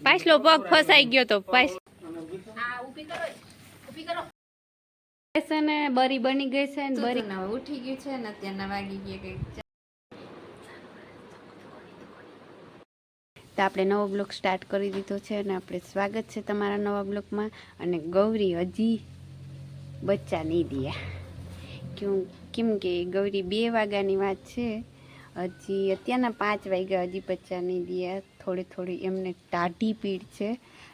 પાછલો પગ ફસાઈ ગયો તો પાછ આ ઊભી કરો ઊભી કરો. છે ને બરી બની ગઈ છે ને બરી બરી ઉઠી ગયું છે ને અત્યારના વાગી ગયા કંઈક તો આપણે નવો બ્લોગ સ્ટાર્ટ કરી દીધો છે અને આપણે સ્વાગત છે તમારા નવા બ્લોગમાં. અને ગૌરી હજી બચ્ચા નહીં દિયા. કેમ કેમ કે ગૌરી બે વાગ્યાની વાત છે. હજી અત્યારના પાંચ વાગ્યા, હજી પચા નહીં દિયા થોડી થોડી એમને ટાઢી પીડ છે.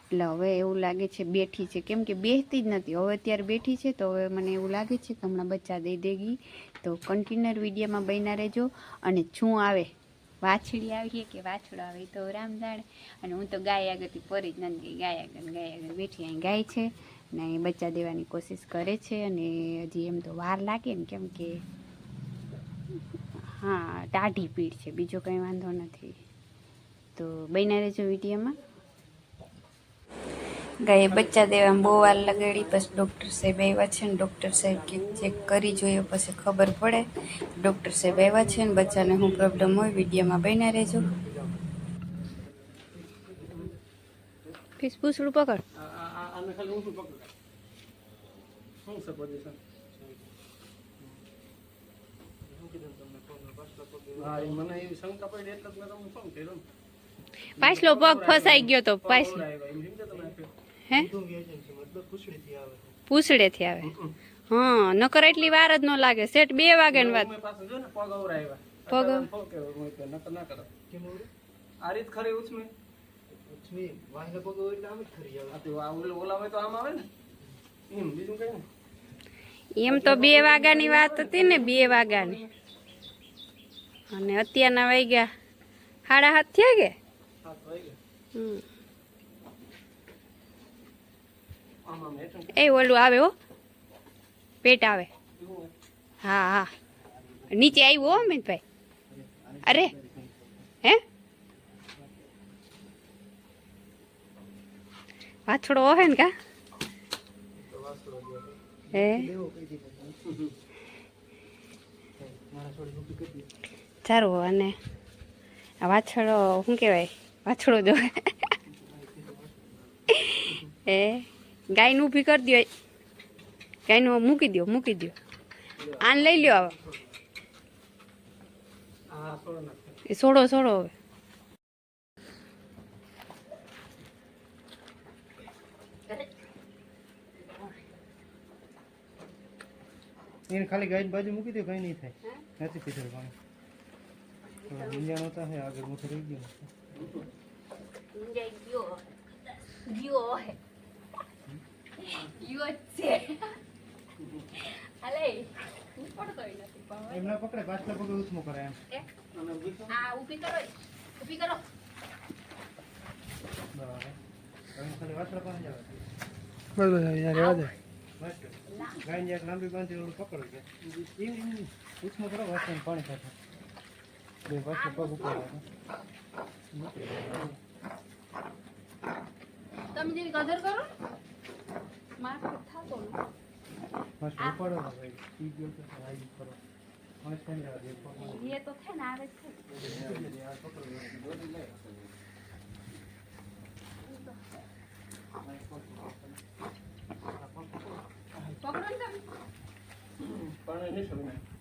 એટલે હવે એવું લાગે છે બેઠી છે. કેમ કે બેસતી જ નથી. હવે અત્યારે બેઠી છે તો હવે મને એવું લાગે છે કે હમણાં બચ્ચા દઈ દેગી. તો કન્ટિન્યુઅર વિડીયોમાં બન્યા રહેજો. અને શું આવે. વાછડી આવીએ કે વાછડો આવે તો રામ અને હું તો ગાય આગળથી પરી જ નથી. ગઈ ગાય આગળ ગાય આગળ બેઠી અહીં ગાય છે. ને અહીં બચ્ચા દેવાની કોશિશ કરે છે. અને હજી એમ તો વાર લાગે ને કેમ કે હા ટાઢી પીડ છે બીજો કંઈ વાંધો નથી. તો બન્યા રહેજો વિડીયોમાં. ગાય બચ્ચા દેવામાં બહુ વાર લગાડી પછી ડૉક્ટર સાહેબ આવ્યા છે ને ડૉક્ટર સાહેબ કે ચેક કરી જોઈએ પછી ખબર પડે. ડૉક્ટર સાહેબ આવ્યા છે ને બચ્ચાને શું પ્રોબ્લેમ હોય વિડીયોમાં બન્યા રહેજો. ફીસ પૂછડું પકડ. આને ખાલી ઊંચું પકડ. શું છે પોઝિશન હા મને એવી શંકા પડી એટલે જ મેં તમને ફોન કર્યો પાછલો પગ ફસાઈ ગયો તો પાછલો? હે? પૂછડેથી આવે. હા નકર એટલી વાર જ ન લાગે. સેટ બે વાગે ને વાત મેં પાછું જો ને પગ અવરાવ્યા. પગ? અત્યારે ફોન કર્યો, હું એટલે નકર ના કરો. આ રીત ખરી ઉછમે આ ઓલા ઓલા હોય તો આમ આવે ને. એમ બીજું કઈ એમ તો બે વાગ્યાની વાત હતી ને બે વાગ્યાની અને અત્યારના વાગ્યા સાડા હાથ થયા કે? એ ઓલું આવે હો. પેટ આવે. હા હા. નીચે આવ્યું હો અમિતભાઈ અરે. હે? વાછડો હોય ને કા? હે? સારું અને આ વાછડો શું કહેવાય? વાછડો જો. એ, ગાયનું ઊભી કરી દો ગાયનું મૂકી દો મૂકી દો આને લઈ લ્યો હવે. સોડો છોડો હવે. એને ખાલી ગાય બાજુ મૂકી દો કઈ નહીં થાય. નથી પીધેલું પાણી. ગુંજાણ હોતા હે આગળ મુઠું રહી ગયું. એમના પકડે પાછલા પગે ઉછમો કરે એમ. હા ઊભી કરો ઊભી કરો બરાબર ખાલી વાસરા પણ જ આવે બસ. ગાયને એક લાંબી બાંધી પકડો નહીં. ઉછમો કરો વાસણ પાણી સાથે બે પાછળ પગ ઉપર આવે તમે જેવી કદર કરો? માથું થાતો બસ ઉપાડો ને ભાઈ. ઈ ગયો તો આવી કરો છે આ પકડો દોરી લે પકડો ને તમે. પણ નહીં શરૂ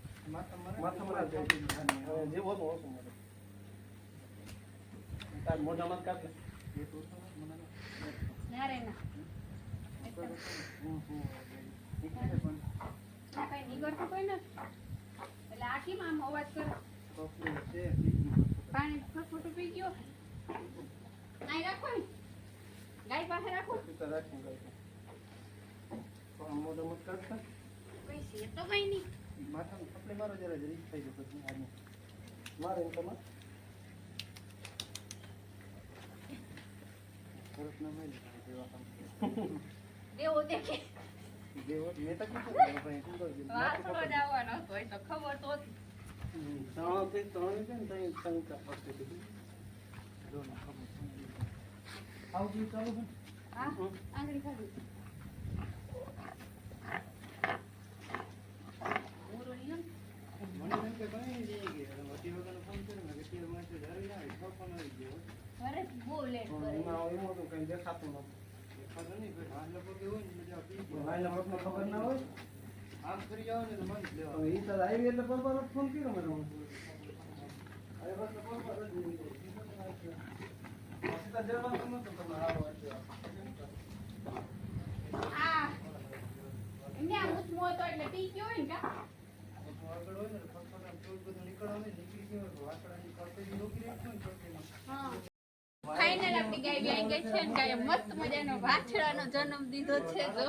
મોઢામાં કાપે ના રે ના હમ, હમ. નીકળતું કોઈ ને એટલે આ કેમ આમ અવાજ કરે પાણી ફટફટ પી ગયો અહીં રાખો ને ગાય પાસે રાખો રાખીને ગાય પણ મોઢામાં જ કાપતા કઈ છે તો કઈ નહીં માથામાં કપડે મારો જરા જરી થઈ જતો આને. મારે એમ તમે ના કામ. દેવો દેખે. મેં તો કીધું ભાઈ તો ખબર તો ત્રણથી ત્રણ છે ને શંકા. આવું બધું ચાલુ? હા આંગળી ખાધી ખબર ના હોય. આમ કરી જાઓ ને તો મન. હવે ઈ તો આવી એટલે પપ્પાનો ફોન કર્યો મને. હવે બસ તો પપ્પા જ. સીધા જવાનું નહોતું તમારે. આ એમને આ ઊંચમો હતો એટલે પી ગયો ને કા આગળ હોય ને તો ફટફટ આમ ચોર બધું નીકળવાનું ને નીકળી ગયું હોય તો વાસણાની કપેલી રોકી રાખજો ને ચોકીમાં. હા ફાઇનલ આપણી ગાય વ્યાઈ ગઈ છે ને ગાય મસ્ત મજાનો વાછડાનો જન્મ દીધો છે જો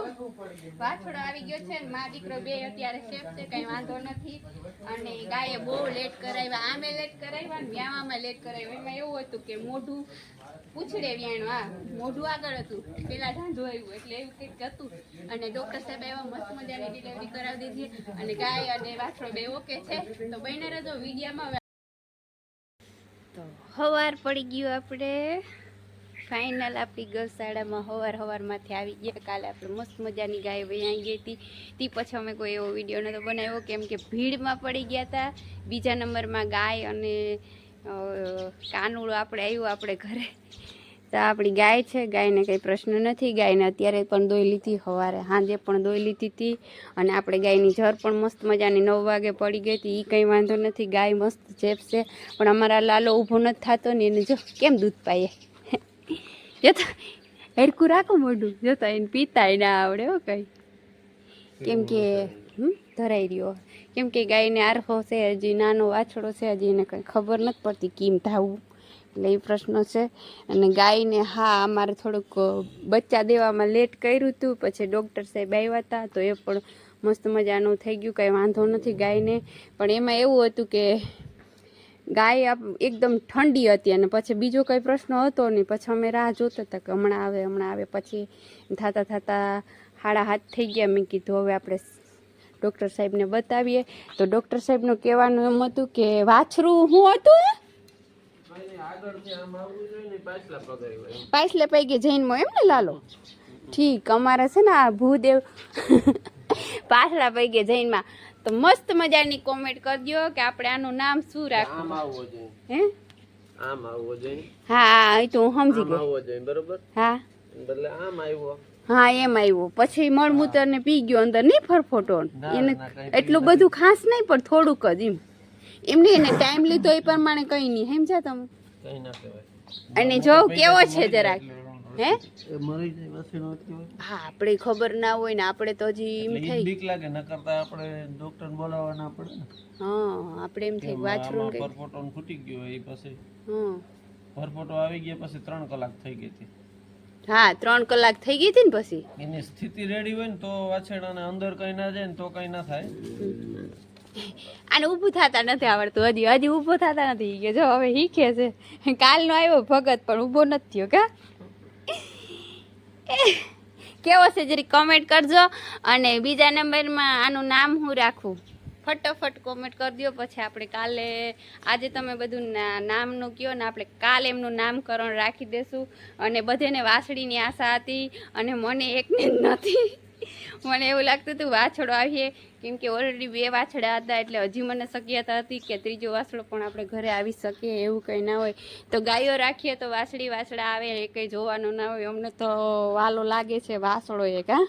વાછડો આવી ગયો છે ને મા દીકરો બે અત્યારે સેફ છે, કઈ વાંધો નથી. અને ગાયે બહુ લેટ કરાવ્યા. આમે લેટ કરાવ્યા ને વ્યાવામાં લેટ કરાવ્યા. એમાં એવું હતું કે મોઢું પૂછડે વ્યાણું આ મોઢું આગળ હતું. પેલા ઢાંધો આવ્યું એટલે એવું કંઈક હતું. અને ડોક્ટર સાહેબ એવા મસ્ત મજાની ડિલિવરી કરાવી દીધી. અને ગાય અને વાછડો બે ઓકે છે. તો બહેને રજો વિડીયામાં. તો હવાર પડી ગયું આપણે. ફાઇનલ આપણી ગૌશાળામાં હવાર હવારમાંથી આવી ગયા. કાલે આપણે મસ્ત મજાની ગાય વહી ગઈ હતી. તે પછી અમે કોઈ એવો વીડિયો નહોતો બનાવ્યો કેમ કે ભીડમાં પડી ગયા હતા બીજા નંબરમાં ગાય અને કાનુડો આપણે આવ્યું આપણે ઘરે. તો આપણી ગાય છે, ગાયને કંઈ પ્રશ્ન નથી. ગાયને અત્યારે પણ દોઈ લીધી સવારે સાંજે પણ દોઈ લીધી હતી અને આપણે ગાયની જર પણ મસ્ત મજાની નવ વાગે પડી ગઈ હતી એ કંઈ વાંધો નથી. ગાય મસ્ત ચેપશે પણ અમારા લાલો ઊભો નથી થતો ને એને જો કેમ દૂધ પાઈએ? જોતા હેડકું રાખો મોઢું. જોતા એને પીતા ના આવડે હો કંઈ. કેમ કે ધરાઈ રહ્યો. કેમ કે ગાયને આરખો છે, હજી નાનો વાછડો છે, હજી એને કંઈ ખબર નથી પડતી કેમ થાવું એટલે એ પ્રશ્ન છે. અને ગાયને, હા, અમારે થોડુંક બચ્ચા દેવામાં લેટ કર્યું હતું પછી ડૉક્ટર સાહેબ આવ્યા હતા તો એ પણ મસ્ત મજાનું થઈ ગયું, કંઈ વાંધો નથી ગાયને. પણ એમાં એવું હતું કે ગાય એકદમ ઠંડી હતી અને પછી બીજો કંઈ પ્રશ્ન હતો નહીં. પછી અમે રાહ જોતા હતા કે હમણાં આવે હમણાં આવે. પછી થતાં થતાં હાડા હાથ થઈ ગયા. મેં કીધું, હવે આપણે ડૉક્ટર સાહેબને બતાવીએ. તો ડૉક્ટર સાહેબનું કહેવાનું એમ હતું કે, વાછરું શું હતું? પાછલે પૈકી જૈનમાં એમ ને લાલો? ઠીક અમારે છે ને આ ભૂદેવ પાછલા પૈકી જૈનમાં તો મસ્ત મજાની કોમેન્ટ કરજો કે આપણે આનું નામ શું રાખવું? હે? આમ આવવો જોઈએ. હા એ તો હું સમજી ગયો આવવો જોઈએ બરોબર? હા. બદલે આમ આવ્યો. હા એમ આવ્યું. પછી મળમૂતર ને પી ગયો અંદર નહીં ફરફોટો એને એટલું બધું ખાસ નહીં પણ થોડુંક જ એમ. એમને એને ટાઈમ લીધો એ પ્રમાણે કંઈ નહીં સમજ્યા તમે? કઈ ના અને જો કેવો છે જરાક હે? હા આપણે ખબર ના હોય ને આપણે તો હજી એમ થઈ બીક લાગે ન કરતા આપણે ડોક્ટર બોલાવવાના પડે હા આપણે એમ થઈ વાછરું કે કઈ પરપોટો ફૂટી ગયો એ પછી. હા. પરપોટો આવી ગયા પછી ત્રણ કલાક થઈ ગઈ હતી. હા ત્રણ કલાક થઈ ગઈ હતી ને પછી? એની સ્થિતિ રેડી હોય ને તો વાછરડાને અંદર કઈ ના જાય ને તો કઈ ના થાય. આને ઊભું થતા નથી આવડતું. હજી હજી ઊભો થતા નથી. કે જો હવે શીખે છે. કાલનો આવ્યો ભગત, પણ ઊભો નથી થયો, કા? કેવો છે જરી કમેન્ટ કરજો. અને બીજા નંબરમાં આનું નામ હું રાખું? ફટાફટ કોમેન્ટ કરી દો પછી આપણે કાલે, આજે તમે બધું નામનું કહો ને આપણે કાલે એમનું નામકરણ રાખી દેશું. અને બધેને વાસળીની આશા હતી અને મને એકને નથી. મને એવું લાગતું હતું, વાછડો આવીએ. કેમ કે ઓલરેડી બે વાછડા હતા, એટલે હજી મને શક્યતા હતી કે ત્રીજો વાછડો પણ આપણે ઘરે આવી શકીએ, એવું કંઈ ના હોય. તો ગાયો રાખીએ તો વાછડી વાછડા આવે, એ કંઈ જોવાનું ના હોય. અમને તો વાલો લાગે છે વાસળો એક, હા.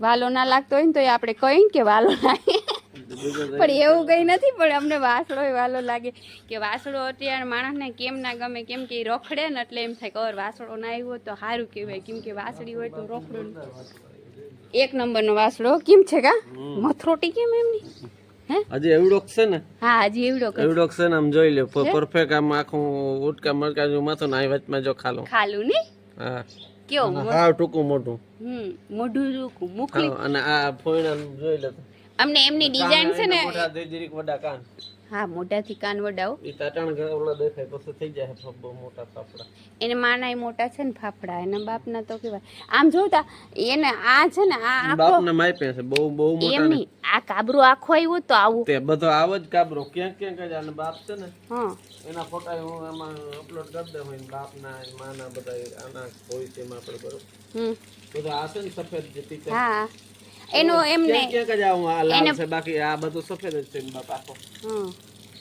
વાલો ના લાગતો હોય ને તો એ આપણે કહીએ કે વાલો લાગે. પણ એવું કંઈ નથી, પણ અમને વાસળો વાલો લાગે. કે વાસળો અત્યારે માણસને કેમ ના ગમે, કેમ કે એ રખડે ને એટલે એમ થાય કે વાસળો ના આવ્યો તો સારું કહેવાય. કેમ કે વાસળી હોય તો રખડો એક નંબરનો વાસળો કેમ છે કા? મથરોટી કેમ એમની? હજી એવડોક છે ને. હા હજી એવડોક એવડોક છે. ને આમ જોઈ લે પરફેક્ટ આમ આખું ઉટકા મરકા જો માથું ને વચમાં જો ખાલો. ખાલું નહીં હા. કેવો હા ટૂંકું મોટું હમ મોઢું ટૂંકું મુખલી. અને આ ફોઈણા જોઈ લે. અમને એમની ડિઝાઇન છે ને વડા કાન. હા મોઢાથી કાન વડાવો. એ તાટણ ઓલા દેખાય પછી થઈ જાય બહુ મોટા ફાફડા. એને માનાય મોટા છે ને ફાફડા એના બાપના તો કેવા આમ જોતા એને આ છે ને આ આખો બાપને માપે છે બહુ બહુ મોટા એમ ને નહીં આ કાબરો આખો આવ્યો તો આવું. તે બધો આવો જ કાબરો ક્યાંક ક્યાંક જ આને બાપ છે ને હા. એના ફોટા હું એમાં અપલોડ કરી દઉં હોય બાપના માના બધા આના હોય છે એમાં આપણે બરોબર. હમ. બધા આ છે ને સફેદ જે હા. એનો એમને ક્યાંક જ આવું આ લાલ છે બાકી આ બધું સફેદ જ છે બાપ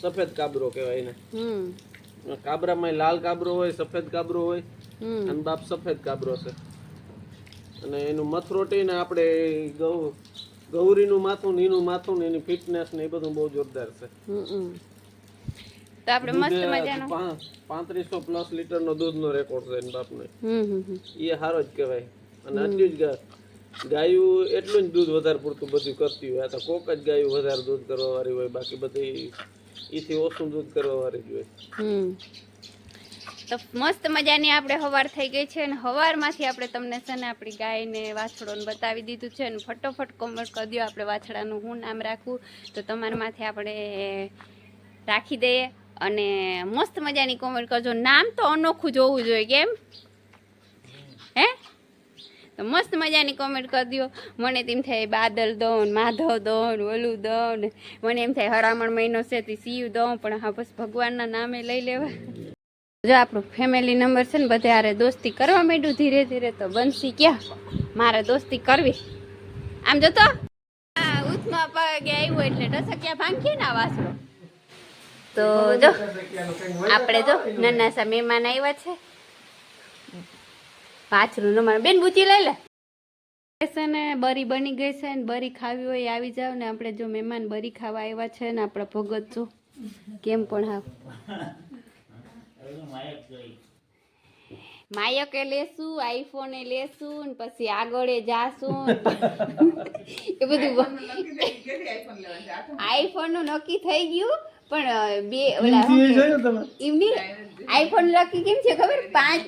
સફેદ કાબરો કહેવાય એને. હમ. કાબરામાં લાલ કાબરો હોય સફેદ કાબરો હોય હમ. અને બાપ સફેદ કાબરો છે. અને એનું મથરોટી ને આપણે ગૌ ગૌરીનું માથું ને એનું માથું ને એની ફિટનેસ ને એ બધું બહુ જોરદાર છે. તો આપણે મસ્ત મજાનો પાંત્રીસો પ્લસ લીટર નો દૂધ નો રેકોર્ડ છે એના બાપને. ને હમ હમ. એ સારો જ કહેવાય. અને આટલી જ ગાયું એટલું જ દૂધ વધારે પૂરતું બધું કરતી હોય. તો કોક જ ગાયું વધારે દૂધ કરવા વાળી હોય, બાકી બધી એથી ઓછું દૂધ કરવા વાળી જ હોય. તો મસ્ત મજાની આપણે હવાર થઈ ગઈ છે અને હવારમાંથી આપણે તમને છે ને આપણી ગાયને વાછડોને બતાવી દીધું છે અને ફટોફટ કોમેન્ટ કરી દો આપણે વાછડાનું હું નામ રાખવું તો તમારા માથે આપણે રાખી દઈએ અને મસ્ત મજાની કોમેન્ટ કરજો નામ તો અનોખું જોવું જોઈએ, કેમ? હે? તો મસ્ત મજાની કોમેન્ટ કરી દો મને તેમ થાય, બાદલ દોન, માધવ દોન ઓલું દોન. મને એમ થાય, હરામણ મહિનો છે, તે શિવ દઉં, પણ હા, બસ ભગવાનના નામે લઈ લેવા જો આપણું ફેમિલી નંબર છે ને, બધે હારે દોસ્તી કરવા માંડ્યું ધીરે ધીરે, તો બનશી ક્યાં? મારે દોસ્તી કરવી. આમ જતો આ ઉથમાં પગે આવ્યો એટલે ડસક્યા ને ના વાસડો તો જો, આપણે જો નાના સા મહેમાન આવ્યા છે. પાછળનું નંબર બેન બુચી લઈ લે. છે ને બરી બની ગઈ છે ને બરી ખાવી હોય આવી જાવ ને આપણે જો મહેમાન બરી ખાવા આવ્યા છે ને આપણે ભગત જો કેમ પણ હા માયકે લેશું આઈફોને લેશું ને પછી આગળ જાશું. એ બધું આઈફોનનું નક્કી થઈ ગયું પણ બે ઓલા એમની આઈફોન નક્કી કેમ છે ખબર? પાંચ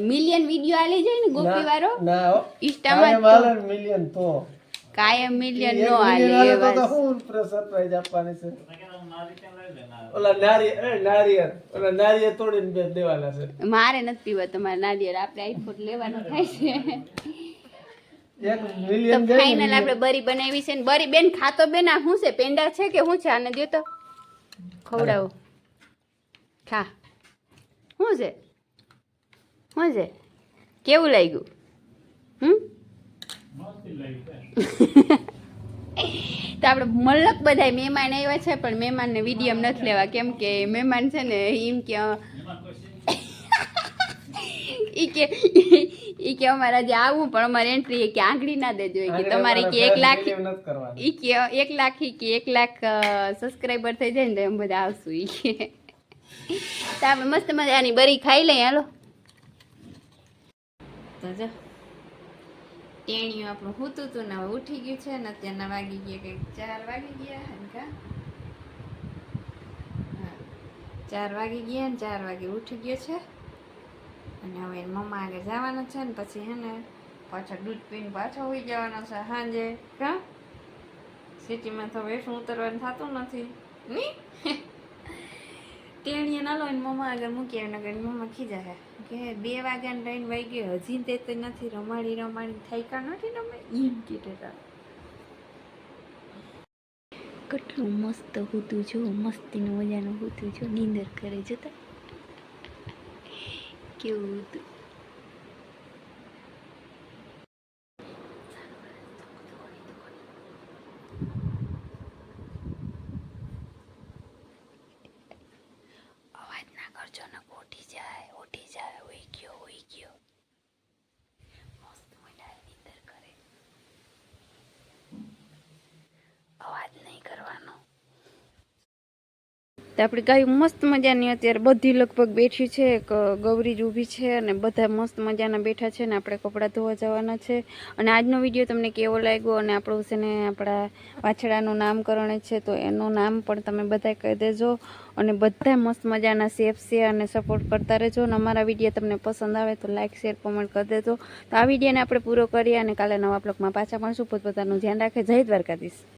મિલિયન વીડિયો આલી જાય ને ગોપી વાળો? ના હો. ઇન્સ્ટામાં મિલિયન તો. કાયમ મિલિયન નો આલે એ વાત તો તો હું સરપ્રાઈઝ આપવાની છે? ઓલા નારિયેળ એ નારિયેળ ઓલા નારિયેળ તોડીને બે દેવાના છે. મારે નથી પીવા તમારે નારિયેળ આપણે આઈફોન લેવાનો થાય છે. ફાઇનલ આપણે બરી બનાવી છે ને બરી બેન ખાતો બેન આ શું છે? પેંડા છે કે શું છે? આને તો. ખવડાવો. ખા. શું છે? શું છે કેવું લાગ્યું? હમ? તો આપણે મલક બધા મહેમાન આવ્યા છે પણ મહેમાનને વિડીયમ નથી લેવા. કેમ કે મહેમાન છે ને એમ કે ઈ કે ઈ કે અમારે આજે આવવું પણ અમારે એન્ટ્રી કે આંગળી ના દેજો. કે તમારે કે એક લાખ ઈ કે એક લાખ કે એક લાખ સબસ્ક્રાઈબર થઈ જાય ને તો એમ બધા આવશું ઈ કે. તો આપણે મસ્ત મજાની બરી ખાઈ લઈએ હાલો. તો જો, ટેણીયું આપણું હૂતું હતું ને હવે ઉઠી ગયું છે ને અત્યારના વાગી ગયા કંઈક ચાર વાગી ગયા હલકા હા, ચાર વાગી ગયા ને ચાર વાગે ઉઠી ગયો છે. અને હવે એની મમ્મા આગળ જવાના છે ને પછી હે ને પાછા દૂધ પીને પાછો હોઈ જવાનો છે સાંજે, કા? સિટીમાં તો વેઠું ઉતરવાનું થતું નથી. ની? ટેણીએ ના લો મમ્મા આગળ મૂકી એને એની મમ્મા ખીજા હે. કે બે વાગ્યા ટ્રેન વાઈ ગયો. હજી તે તો નથી રમાડી રમાડી થાયકા નથી રમે? એમ કીધે કેટલું મસ્ત હોતું જો, મસ્તીનું મજાનું હોતું જો, નીંદર કરે જતા કેવું હતું અવાજ ના કરજો ને ઉઠી જાય ઉઠી જાય ઉઈ ગયો ઉઈ ગયો મસ્ત મજાની નીંદર કરે અવાજ નહીં કરવાનો તો આપણી ગાયું મસ્ત મજાની અત્યારે બધી લગભગ બેઠી છે, એક ગૌરી જ ઊભી છે અને બધા મસ્ત મજાના બેઠા છે ને આપણે કપડાં ધોવા જવાના છે. અને આજનો વીડિયો તમને કેવો લાગ્યો અને આપણું છે ને આપણા વાછડાનું નામકરણ છે, તો એનું નામ પણ તમે બધા કહી દેજો. અને બધા મસ્ત મજાના સેફ છે અને સપોર્ટ કરતા રહેજો. અને અમારા વીડિયો તમને પસંદ આવે તો લાઇક શેર, કોમેન્ટ કરી દેજો. તો આ વિડીયોને આપણે પૂરો કરીએ અને કાલે નવા બ્લોગમાં પાછા મળશું. પોતપોતાનું ધ્યાન રાખે. જય દ્વારકાધીશ.